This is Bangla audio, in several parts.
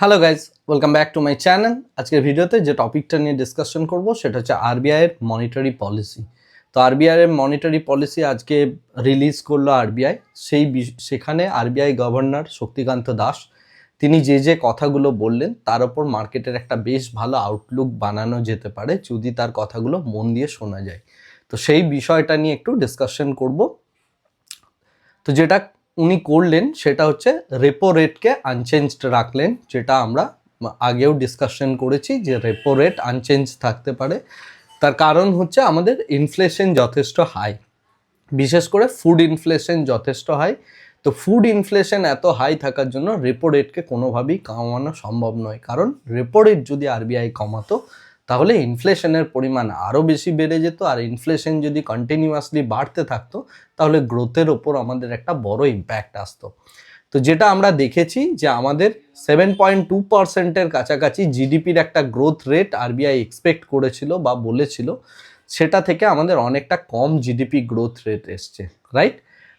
Hello guys welcome back to my channel আজকের ভিডিওতে যে টপিকটা নিয়ে ডিসকাশন করব, সেটা হচ্ছে আরবিআইয়ের মনিটারি পলিসি তো আরবিআইয়ের মনিটারি পলিসি আজকে রিলিজ করল আরবিআই সেই সেখানে আরবিআই গভর্নর শক্তিকান্ত দাস, তিনি যে যে কথাগুলো বললেন, তার ওপর মার্কেটের একটা বেশ ভালো আউটলুক বানানো যেতে পারে, যদি তার কথাগুলো মন দিয়ে শোনা যায়। তো সেই বিষয়টা নিয়ে একটু ডিসকাশন করব। তো যেটা উনি করলেন সেটা হচ্ছে রেপো রেটকে আনচেঞ্জড রাখলেন, যেটা আমরা আগেও ডিসকাশন করেছি যে রেপো রেট আনচেঞ্জ থাকতে পারে। তার কারণ হচ্ছে আমাদের ইনফ্লেশন যথেষ্ট হাই বিশেষ করে ফুড ইনফ্লেশন যথেষ্ট হাই তো ফুড ইনফ্লেশন এত হাই থাকার জন্য রেপো রেটকে কোনোভাবেই কমানো সম্ভব নয়। কারণ রেপো রেট যদি আরবিআই কমাতো তাহলে ইনফ্লেশনের পরিমাণ আরও বেশি বেড়ে যেত, আর ইনফ্লেশন যদি কন্টিনিউয়াসলি বাড়তে থাকতো, তাহলে গ্রোথের ওপর আমাদের একটা বড় ইম্প্যাক্ট আসতো। তো যেটা আমরা দেখেছি যে আমাদের সেভেন পয়েন্ট টু পার্সেন্টের কাছাকাছি জিডিপির একটা গ্রোথ রেট আরবিআই এক্সপেক্ট করেছিল বা বলেছিল, সেটা থেকে আমাদের অনেকটা কম জিডিপি গ্রোথ রেট এসছে রাইট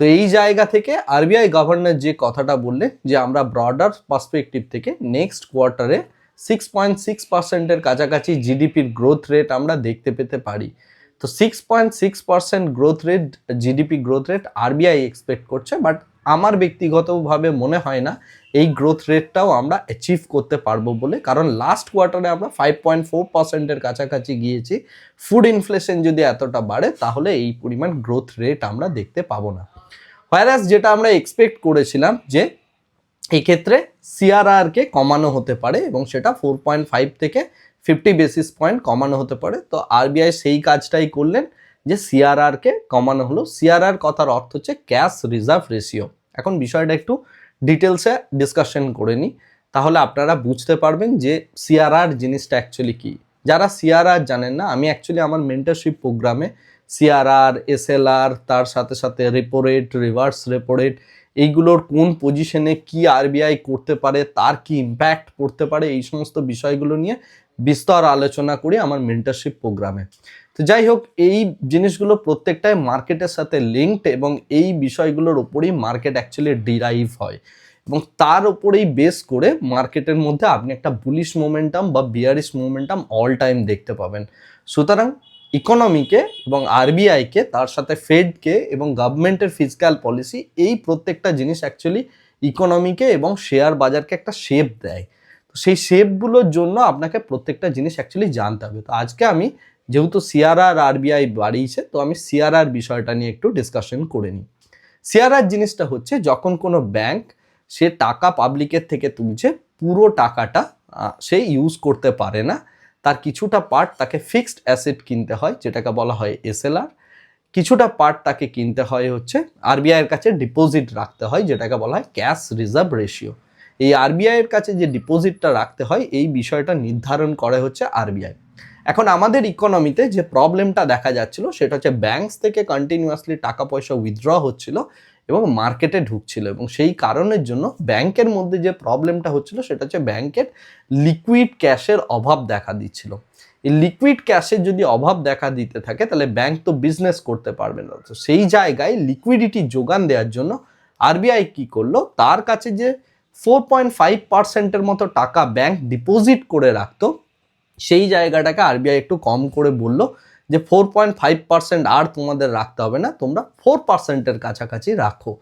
তো এই জায়গা থেকে আরবিআই গভর্নর যে কথাটা বললে যে আমরা ব্রডার পার্সপেক্টিভ থেকে নেক্সট কোয়ার্টারে সিক্স পয়েন্ট সিক্স পার্সেন্টের কাছাকাছি জিডিপির গ্রোথ রেট আমরা দেখতে পেতে পারি। তো six point six percent growth rate GDP growth rate RBI expect করছে বাট আমার ব্যক্তিগতভাবে মনে হয় না এই গ্রোথ রেটটাও আমরা অ্যাচিভ করতে পারব বলে। কারণ লাস্ট কোয়ার্টারে আমরা ফাইভ পয়েন্ট ফোর পার্সেন্টের কাছাকাছি গিয়েছি। ফুড ইনফ্লেশন যদি এতটা বাড়ে, তাহলে এই পরিমাণ গ্রোথ রেট আমরা দেখতে পাবো না। হোয়ারাস যেটা আমরা এক্সপেক্ট করেছিলাম যে এক্ষেত্রে সিআরআরকে কমানো হতে পারে এবং সেটা ফোর পয়েন্ট ফাইভ থেকে ফিফটি বেসিস পয়েন্ট কমানো হতে পারে। তো আরবিআই সেই কাজটাই করলেন যে সিআরআরকে কমানো হলো। সিআরআর কথার অর্থ হচ্ছে ক্যাশ রিজার্ভ রেশিও এখন বিষয়টা একটু ডিটেলসে ডিসকাশন করে নিই। তাহলে আপনারা বুঝতে পারবেন যে সিআরআর জিনিসটা অ্যাকচুয়ালি কী। যারা সিআরআর জানেন না, আমি অ্যাকচুয়ালি আমার মেন্টারশিপ প্রোগ্রামে সিআরআর এসএলআর তার সাথে সাথে repo rate reverse repo rate এইগুলোর কোন পজিশনে কি আরবিআই করতে পারে, তার কি ইম্প্যাক্ট পড়তে পারে, এই সমস্ত বিষয়গুলো নিয়ে বিস্তর আলোচনা করি আমার মেন্টারশিপ প্রোগ্রামে তো যাই হোক, এই জিনিসগুলো প্রত্যেকটাই মার্কেটের সাথে লিঙ্কড এবং এই বিষয়গুলোর ওপরেই মার্কেট অ্যাকচুয়ালি ডিরাইভ হয়। এবং তার উপরেই বেস করে মার্কেটের মধ্যে আপনি একটা বুলিশ মোমেন্টাম বা বিয়ারিশ মোমেন্টাম অল টাইম দেখতে পাবেন। সুতরাং ইকোনমিকে এবং আরবিআইকে তার সাথে ফেডকে এবং গভর্নমেন্টের ফিজিক্যাল পলিসি এই প্রত্যেকটা জিনিস অ্যাকচুয়ালি ইকোনমিকে এবং শেয়ার বাজারকে একটা শেপ দেয়। তো সেই শেপগুলোর জন্য আপনাকে প্রত্যেকটা জিনিস অ্যাকচুয়ালি জানতে হবে। তো আজকে আমি যেহেতু সিআরআর আরবিআই বাড়িয়েছে, তো আমি সিআরআর বিষয়টা নিয়ে একটু ডিসকাশন করে নিই। সিআরআর জিনিসটা হচ্ছে, যখন কোনো ব্যাংক সে টাকা পাবলিকের থেকে তুলছে, পুরো টাকাটা সে ইউজ করতে পারে না তার কিছুটা পার্ট তাকে ফিক্সড অ্যাসেট কিনতে হয়, যেটাকে বলা হয় এসএলআর কিছুটা পার্ট তাকে কিনতে হয় হচ্ছে আরবিআই এর কাছে ডিপোজিট রাখতে হয়, যেটাকে বলা হয় ক্যাশ রিজার্ভ রেশিও এই আরবিআই এর কাছে যে ডিপোজিটটা রাখতে হয়, এই বিষয়টা নির্ধারণ করে হচ্ছে আরবিআই এখন আমাদের ইকোনমিতে যে প্রবলেমটা দেখা যাচ্ছিল, সেটা হচ্ছে ব্যাংকস থেকে কন্টিনিউয়াসলি টাকা পয়সা উইথড্র হচ্ছিল এবং মার্কেটে ঢুকছিল এবং সেই কারণের জন্য ব্যাংকের মধ্যে যে প্রবলেমটা হচ্ছিল সেটা হচ্ছে ব্যাংকের লিকুইড ক্যাশের অভাব দেখা দিচ্ছিল। এই লিকুইড ক্যাশের যদি অভাব দেখা দিতে থাকে তাহলে ব্যাংক তো বিজনেস করতে পারবে না। তো সেই জায়গায় লিকুইডিটি যোগান দেওয়ার জন্য আরবিআই কি করল? তার কাছে যে ফোর পয়েন্ট ফাইভ পার্সেন্টের মতো টাকা ব্যাংক ডিপোজিট করে রাখতো, সেই জায়গাটাকে আরবিআই একটু কম করে বলল। যে ফোর পয়েন্ট ফাইভ পার্সেন্ট আর তোমাদের রাখতে হবে না, তোমরা ফোর পার্সেন্টের কাছাকাছি রাখো।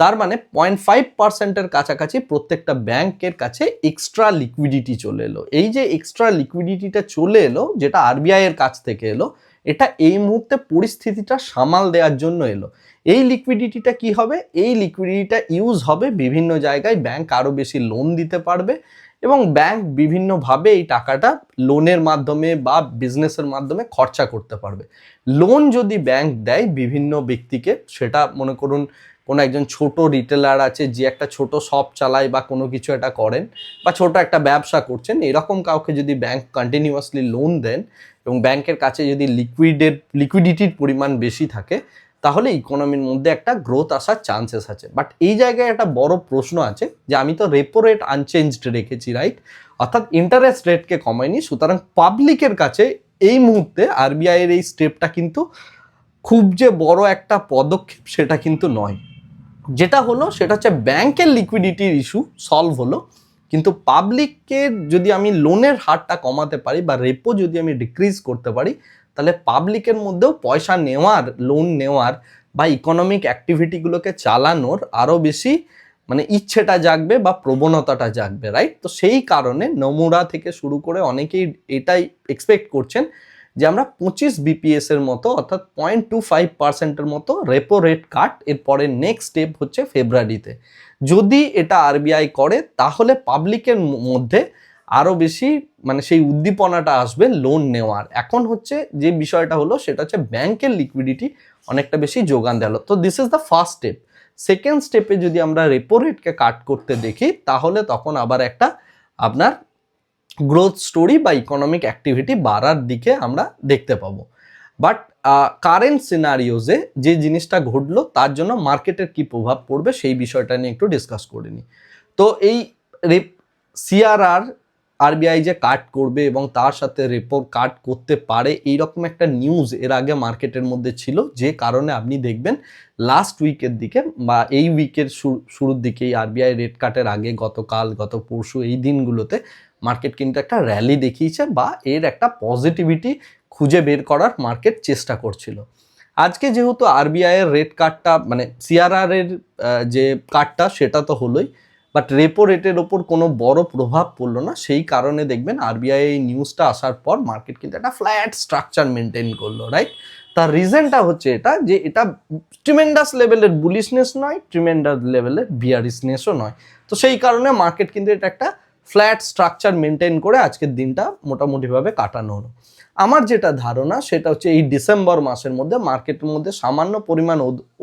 তার মানে পয়েন্ট ফাইভ পার্সেন্টের কাছাকাছি প্রত্যেকটা ব্যাংকের কাছে এক্সট্রা লিকুইডিটি চলে এলো। এই যে এক্সট্রা লিকুইডিটিটা চলে এলো, যেটা আরবিআই এর কাছ থেকে এলো, এটা এই মুহূর্তে পরিস্থিতিটা সামাল দেওয়ার জন্য এলো। এই লিকুইডিটিটা কি হবে? এই লিকুইডিটিটা ইউজ হবে বিভিন্ন জায়গায়, ব্যাংক আরও বেশি লোন দিতে পারবে এবং ব্যাংক বিভিন্নভাবে এই টাকাটা লোনের মাধ্যমে বা বিজনেসের মাধ্যমে খরচা করতে পারবে। লোন যদি ব্যাংক দেয় বিভিন্ন ব্যক্তিকে, সেটা মনে করুন কোনো একজন ছোট রিটেলার আছে, যে একটা ছোট শপ চালায় বা কোনো কিছু একটা করেন বা ছোট একটা ব্যবসা করছেন, এরকম কাউকে যদি ব্যাংক কন্টিনিউয়াসলি লোন দেন এবং ব্যাংকের কাছে যদি লিকুইডের লিকুইডিটির পরিমাণ বেশি থাকে তাহলে ইকোনমির মধ্যে একটা গ্রোথ আসার চান্সেস আছে। বাট এই জায়গায় একটা বড় প্রশ্ন আছে যে, আমি তো রেপো রেট আনচেঞ্জড রেখেছি রাইট অর্থাৎ ইন্টারেস্ট রেটকে কমাইনি, সুতরাং পাবলিকের কাছে এই মুহূর্তে আরবিআই এর এই স্টেপটা কিন্তু খুব যে বড় একটা পদক্ষেপ সেটা কিন্তু নয়। যেটা হলো, সেটা হচ্ছে ব্যাংকের লিকুইডিটির ইস্যু সলভ হলো। কিন্তু পাবলিককে যদি আমি লোনের হারটা কমাতে পারি বা রেপো যদি আমি ডিক্রিজ করতে পারি তাহলে পাবলিকের মধ্যেও পয়সা নেওয়ার লোন নেওয়ার বা ইকোনমিক অ্যাক্টিভিটিগুলোকে চালানোর আরও বেশি মানে ইচ্ছেটা জাগবে বা প্রবণতাটা জাগবে রাইট তো সেই কারণে নমুরা থেকে শুরু করে অনেকেই এটাই এক্সপেক্ট করছেন যে আমরা পঁচিশ বিপিএস এর মতো অর্থাৎ পয়েন্ট টু ফাইভ পার্সেন্টের মতো রেপো রেট কাট এরপরে নেক্সট স্টেপ হচ্ছে ফেব্রুয়ারিতে যদি এটা আরবিআই করে, তাহলে পাবলিকের মধ্যে আরও বেশি মানে সেই উদ্দীপনাটা আসবে লোন নেওয়ার। এখন হচ্ছে যে বিষয়টা হলো, সেটা হচ্ছে ব্যাংকের লিকুইডিটি অনেকটা বেশি যোগান দেওয়া তো this is the first step second স্টেপে যদি আমরা রেপো রেটকে কাট করতে দেখি, তাহলে তখন আবার একটা আপনার গ্রোথ স্টোরি বা ইকোনমিক অ্যাক্টিভিটি বাড়ার দিকে আমরা দেখতে পাবো। বাট কারেন্ট সিনারিওজে যে জিনিসটা ঘটলো, তার জন্য মার্কেটের কি প্রভাব পড়বে, সেই বিষয়টা নিয়ে একটু ডিসকাস করে নিই। তো এই রেপ সিআরআর আরবিআই যে কাট করবে এবং তার সাথে রেপো কাট করতে পারে, এইরকম একটা নিউজ এর আগে মার্কেটের মধ্যে ছিল, যে কারণে আপনি দেখবেন লাস্ট উইকের দিকে বা এই উইকের শুরুর দিকে এই আরবিআই রেট কাটের আগে গতকাল, গত পরশু এই দিনগুলোতে মার্কেট কিন্তু একটা র্যালি দেখিয়েছে বা এর একটা পজিটিভিটি খুঁজে বের করার মার্কেট চেষ্টা করছিল। আজকে যেহেতু আরবিআই এর রেট কার্ডটা মানে সিআরআর এর যে কার্ডটা সেটা তো হলোই। বাট রেপো রেটের ওপর কোনো বড় প্রভাব পড়ল না। সেই কারণে দেখবেন আরবিআই এই নিউজটা আসার পর মার্কেট কিন্তু একটা ফ্ল্যাট স্ট্রাকচার মেনটেন করল রাইট তার রিজনটা হচ্ছে এটা যে এটা ট্রিমেন্ডাস লেভেলের বুলিশনেস নয় ট্রিমেন্ডাস লেভেলের বিয়ারিসনেসও নয়। তো সেই কারণে মার্কেট কিন্তু এটা একটা ফ্ল্যাট স্ট্রাকচার মেনটেন করে আজকের দিনটা মোটামুটিভাবে কাটানো হলো। আমার যেটা ধারণা, সেটা হচ্ছে এই ডিসেম্বর মাসের মধ্যে মার্কেটের মধ্যে সামান্য পরিমাণ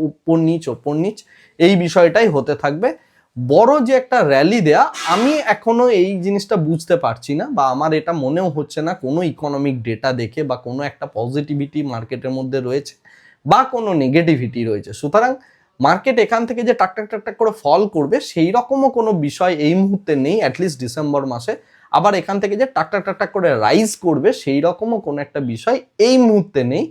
উপর নিচ, ওপর নিচ, এই বিষয়টাই হতে থাকবে। বড় যে একটা র্যালি দেয়া, আমি এখনও এই জিনিসটা বুঝতে পারছি না বা আমার এটা মনেও হচ্ছে না কোনো ইকোনমিক ডেটা দেখে বা কোনো একটা পজিটিভিটি মার্কেটের মধ্যে রয়েছে বা কোনো নেগেটিভিটি রয়েছে। সুতরাং মার্কেট এখান থেকে যে টাক টাক টাক টাক করে ফল করবে, সেই রকমও কোনো বিষয় এই মুহূর্তে নেই অ্যাটলিস্ট ডিসেম্বর মাসে। আবার এখান থেকে যে টাক টাক টাক টাক করে রাইজ করবে, সেই রকমও কোনো একটা বিষয় এই মুহূর্তে নেই।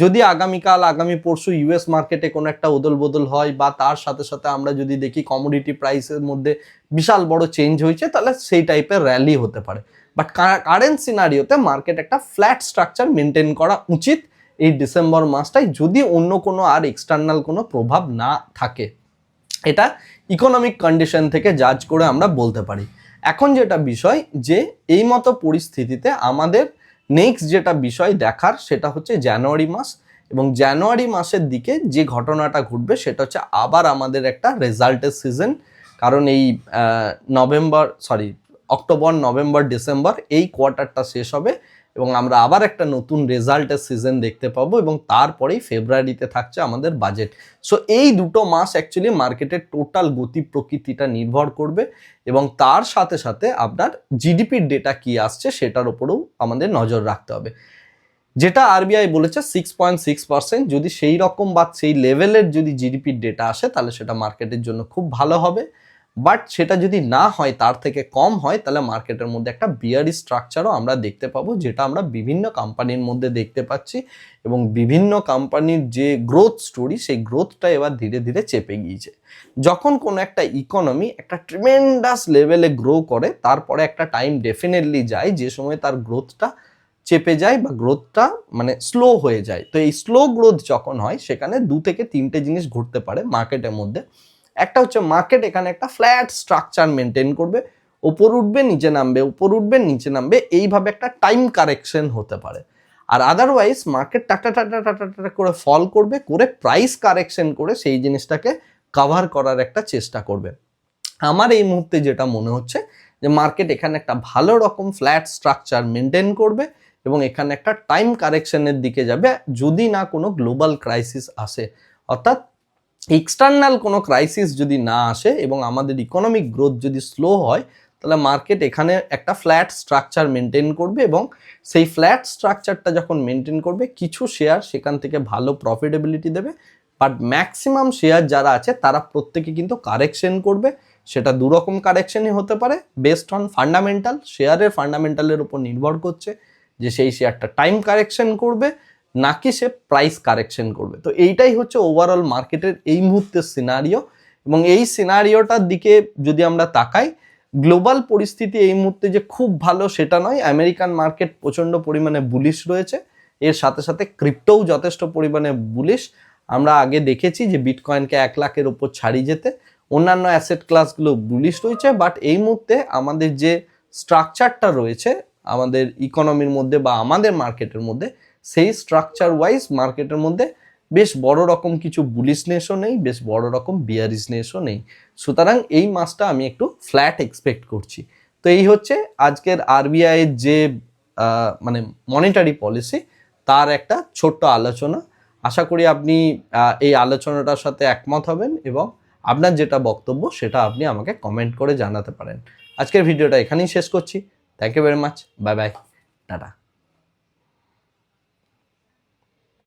যদি আগামীকাল, আগামী পরশু ইউএস মার্কেটে কোনো একটা ওদল বদল হয় বা তার সাথে সাথে আমরা যদি দেখি কমোডিটি প্রাইসের মধ্যে বিশাল বড় চেঞ্জ হয়েছে, তাহলে সেই টাইপের র্যালি হতে পারে। বাট কারেন্ট সিনারিওতে মার্কেট একটা ফ্ল্যাট স্ট্রাকচার মেনটেন করা উচিত এই ডিসেম্বর মাসটায়, যদি অন্য কোনো আর এক্সটার্নাল কোনো প্রভাব না থাকে। এটা ইকোনমিক কন্ডিশন থেকে জাজ করে আমরা বলতে পারি। এখন যেটা বিষয় যে, এই মতো পরিস্থিতিতে আমাদের নেক্সট যেটা বিষয় দেখার সেটা হচ্ছে জানুয়ারি মাস এবং জানুয়ারি মাসের দিকে যে ঘটনাটা ঘটবে সেটা হচ্ছে আবার আমাদের একটা রেজাল্টের সিজন কারণ এই November sorry October November December এই কোয়ার্টারটা শেষ হবে। এবং আমরা আবার একটা নতুন রেজাল্টের সিজন দেখতে পাবো এবং তারপরেই ফেব্রুয়ারিতে থাকছে আমাদের বাজেট। সো এই দুটো মাস অ্যাকচুয়ালি মার্কেটের টোটাল গতি প্রকৃতিটা নির্ভর করবে এবং তার সাথে সাথে আপনার জিডিপির ডেটা কি আসছে সেটার ওপরেও আমাদের নজর রাখতে হবে। যেটা আরবিআই বলেছে সিক্স পয়েন্ট সিক্স পার্সেন্ট যদি সেই রকম বা সেই লেভেলের যদি জিডিপির ডেটা আসে, তাহলে সেটা মার্কেটের জন্য খুব ভালো হবে। বাট সেটা যদি না হয়, তার থেকে কম হয়, তাহলে মার্কেটের মধ্যে একটা বিয়ারি স্ট্রাকচারও আমরা দেখতে পাবো, যেটা আমরা বিভিন্ন কোম্পানির মধ্যে দেখতে পাচ্ছি এবং বিভিন্ন কোম্পানির যে গ্রোথ স্টোরি সেই গ্রোথটা এবার ধীরে ধীরে চেপে গিয়েছে। যখন কোনো একটা ইকোনমি একটা ট্রিমেন্ডাস লেভেলে গ্রো করে, তারপরে একটা টাইম ডেফিনেটলি যায়, যে সময় তার গ্রোথটা চেপে যায় বা গ্রোথটা মানে স্লো হয়ে যায়। তো এই স্লো গ্রোথ যখন হয়, সেখানে দু থেকে তিনটে জিনিস ঘটতে পারে মার্কেটের মধ্যে। একটা হচ্ছে মার্কেট এখানে একটা ফ্ল্যাট স্ট্রাকচার মেনটেন করবে ওপর উঠবে, নিচে নামবে, উপর উঠবে, নিচে নামবে, এইভাবে একটা টাইম কারেকশন হতে পারে। আর otherwise market tata tata tata tata করে ফল করবে, করে প্রাইস কারেকশন করে সেই জিনিসটাকে কাভার করার একটা চেষ্টা করবে। আমার এই মুহূর্তে যেটা মনে হচ্ছে যে মার্কেট এখানে একটা ভালো রকম ফ্ল্যাট স্ট্রাকচার মেনটেন করবে এবং এখানে একটা টাইম কারেকশনের দিকে যাবে, যদি না কোনো গ্লোবাল ক্রাইসিস আসে। অর্থাৎ এক্সটার্নাল কোনো ক্রাইসিস যদি না আসে এবং আমাদের ইকোনমিক গ্রোথ যদি স্লো হয়, তাহলে মার্কেট এখানে একটা ফ্ল্যাট স্ট্রাকচার মেনটেন করবে এবং সেই ফ্ল্যাট স্ট্রাকচারটা যখন মেনটেন করবে, কিছু শেয়ার সেখান থেকে ভালো প্রফিটেবিলিটি দেবে। বাট ম্যাক্সিমাম শেয়ার যারা আছে, তারা প্রত্যেকে কিন্তু কারেকশন করবে। সেটা দুরকম কারেকশনই হতে পারে। বেসড অন ফান্ডামেন্টাল শেয়ারের ফান্ডামেন্টালের উপর নির্ভর করছে যে সেই শেয়ারটা টাইম কারেকশন করবে। নাকি সে প্রাইস কারেকশন করবে। তো এইটাই হচ্ছে ওভারঅল মার্কেটের এই মুহূর্তের সিনারিও এবং এই সিনারিওটার দিকে যদি আমরা তাকাই গ্লোবাল পরিস্থিতি এই মুহূর্তে যে খুব ভালো সেটা নয়। আমেরিকান মার্কেট প্রচণ্ড পরিমাণে বুলিশ রয়েছে। এর সাথে সাথে ক্রিপ্টোও যথেষ্ট পরিমাণে বুলিশ আমরা আগে দেখেছি যে বিটকয়েনকে এক লাখের ওপর ছাড়িয়ে যেতে। অন্যান্য অ্যাসেট ক্লাসগুলো বুলিশ রয়েছে। বাট এই মুহূর্তে আমাদের যে স্ট্রাকচারটা রয়েছে, আমাদের ইকোনমির মধ্যে বা আমাদের মার্কেটের মধ্যে সেই স্ট্রাকচার ওয়াইজ মার্কেটের মধ্যে বেশ বড় রকম কিছু বুলিশনেসও নেই, বেশ বড় রকম বিয়ারিশনেসও নেই। সুতরাং এই মাসটা আমি একটু ফ্ল্যাট এক্সপেক্ট করছি। তো এই হচ্ছে আজকের আরবিআই এর যে মানে মনিটারি পলিসি তার একটা ছোট্ট আলোচনা। আশা করি আপনি এই আলোচনাটার সাথে একমত হবেন এবং আপনার যেটা বক্তব্য সেটা আপনি আমাকে কমেন্ট করে জানাতে পারেন। আজকের ভিডিওটা এখানেই শেষ করছি। Thank you very much bye bye tata.